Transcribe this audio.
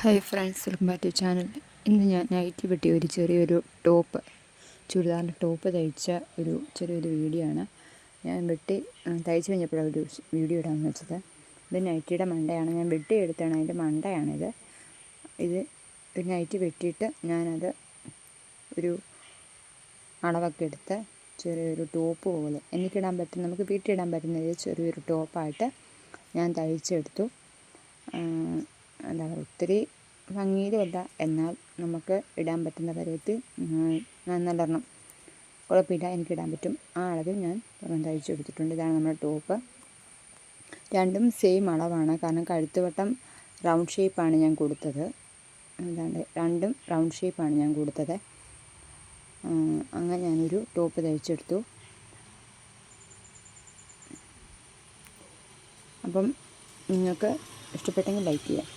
Hi friends welcome back to channel ഇന്ന് ഞാൻ nightie വെട്ടി ഒരു ചെറിയൊരു ടോപ്പ് ചുരിദാറിന്റെ ടോപ്പ് തയ്ച്ച ഒരു ചെറിയൊരു വീഡിയോ ആണ്. ഞാൻ വെട്ടി തയ്ച്ച് കഴിഞ്ഞപ്പോഴാണ് ഒരു വീഡിയോ ഇടാമെന്ന് വെച്ചത്. ഇത് നൈറ്റിയുടെ മണ്ടയാണ്. ഞാൻ വെട്ടി എടുത്താണ് അതിന്റെ മണ്ടയാണിത്. ഇത് ഒരു നൈറ്റി വെട്ടിയിട്ട് ഞാനത് ഒരു അളവൊക്കെ എടുത്ത് ചെറിയൊരു ടോപ്പ് പോലെ എനിക്കിടാൻ പറ്റും നമുക്ക് വീട്ടിലിടാൻ പറ്റുന്ന ഒരു ചെറിയൊരു ടോപ്പായിട്ട് ഞാൻ തയ്ച്ചെടുത്തു. എന്താ പറയുക ഒത്തിരി ഭംഗിയിലുമല്ല. എന്നാൽ നമുക്ക് ഇടാൻ പറ്റുന്ന പരുവത്തിൽ ഞാൻ കുഴപ്പമില്ല എനിക്ക് ഇടാൻ പറ്റും. ആ അളവിൽ ഞാൻ തയ്ച്ചു കൊടുത്തിട്ടുണ്ട് ഇതാണ് നമ്മുടെ ടോപ്പ്. രണ്ടും സെയിം അളവാണ്. കാരണം കഴുത്തുവട്ടം റൗണ്ട് ഷേപ്പാണ് ഞാൻ കൊടുത്തത്. അതാണ്ട് രണ്ടും റൗണ്ട് ഷേപ്പാണ് ഞാൻ കൊടുത്തത്. അങ്ങനെ ഞാനൊരു ടോപ്പ് തയ്ച്ചെടുത്തു. അപ്പം നിങ്ങൾക്ക് ഇഷ്ടപ്പെട്ടെങ്കിൽ ലൈക്ക് ചെയ്യാം.